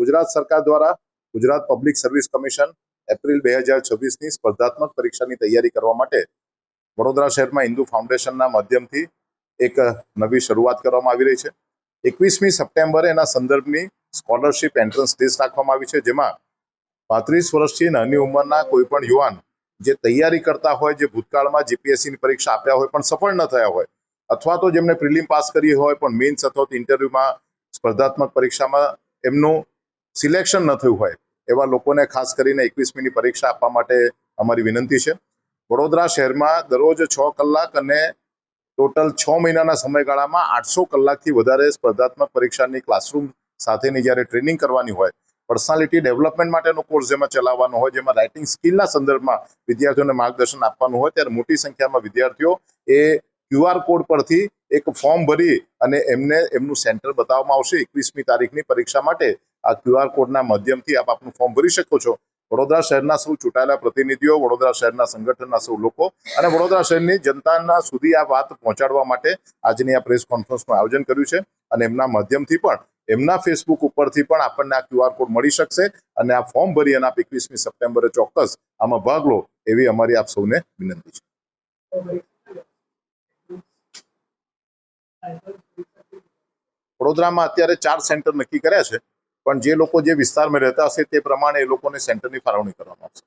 ગુજરાત સરકાર દ્વારા Gujarat public service commission April બે હજાર છવ્વીસની સ્પર્ધાત્મક પરીક્ષાની તૈયારી કરવા માટે વડોદરા શહેરમાં હિન્દુ ફાઉન્ડેશનના માધ્યમથી એક નવી શરૂઆત કરવામાં આવી રહી છે. એકવીસમી સપ્ટેમ્બરે એના સંદર્ભની સ્કોલરશિપ એન્ટ્રન્સ ટેસ્ટ રાખવામાં આવી છે, જેમાં પાંત્રીસ વર્ષથી નાની ઉંમરના કોઈપણ યુવાન જે તૈયારી કરતા હોય, જે ભૂતકાળમાં જીપીએસસીની પરીક્ષા આપ્યા હોય, પણ સફળ ન થયા હોય, અથવા તો જેમને પ્રિલિમ પાસ કરી હોય, પણ મેન્સ અથવા તો ઇન્ટરવ્યુમાં સ્પર્ધાત્મક પરીક્ષામાં એમનું સિલેક્શન ન થયું હોય, એવા લોકોને ખાસ કરીને એકવીસમીની પરીક્ષા આપવા માટે અમારી વિનંતી છે. વડોદરા શહેરમાં દરરોજ છ કલાક અને ટોટલ છ મહિનાના સમયગાળામાં આઠસો કલાકથી વધારે સ્પર્ધાત્મક પરીક્ષાની ક્લાસરૂમ સાથેની જ્યારે ટ્રેનિંગ કરવાની હોય, પર્સનાલિટી ડેવલપમેન્ટ માટેનો કોર્સ જેમાં ચલાવવાનો હોય, જેમાં રાઇટિંગ સ્કિલના સંદર્ભમાં વિદ્યાર્થીઓને માર્ગદર્શન આપવાનું હોય, ત્યારે મોટી સંખ્યામાં વિદ્યાર્થીઓ એ ક્યુઆર કોડ પરથી એક ફોર્મ ભરી અને એમને એમનું સેન્ટર બતાવવામાં આવશે. એકવીસમી તારીખની પરીક્ષા માટે આ ક્યુઆર કોડના માધ્યમથી આપ આપનું ફોર્મ ભરી શકો છો. વડોદરા શહેરના સૌ ચૂંટાયેલા પ્રતિનિધિઓ, વડોદરા શહેરના સંગઠનના સૌ લોકો અને વડોદરા શહેરની જનતાના સુધી આ વાત પહોંચાડવા માટે આજની આ પ્રેસ કોન્ફરન્સનું આયોજન કર્યું છે અને એમના માધ્યમથી પણ, એમના ફેસબુક ઉપરથી પણ આપણને આ ક્યુઆર કોડ મળી શકશે અને આ ફોર્મ ભરી અને આપ એકવીસમી સપ્ટેમ્બરે ચોક્કસ આમાં ભાગ લો એવી અમારી આપ સૌને વિનંતી છે. વડોદરામાં અત્યારે ચાર સેન્ટર નક્કી કર્યા છે. પણ જે લોકો જે વિસ્તારમાં રહેતા હશે તે પ્રમાણે એ લોકોને સેન્ટરની ફાળવણી કરવામાં આવશે.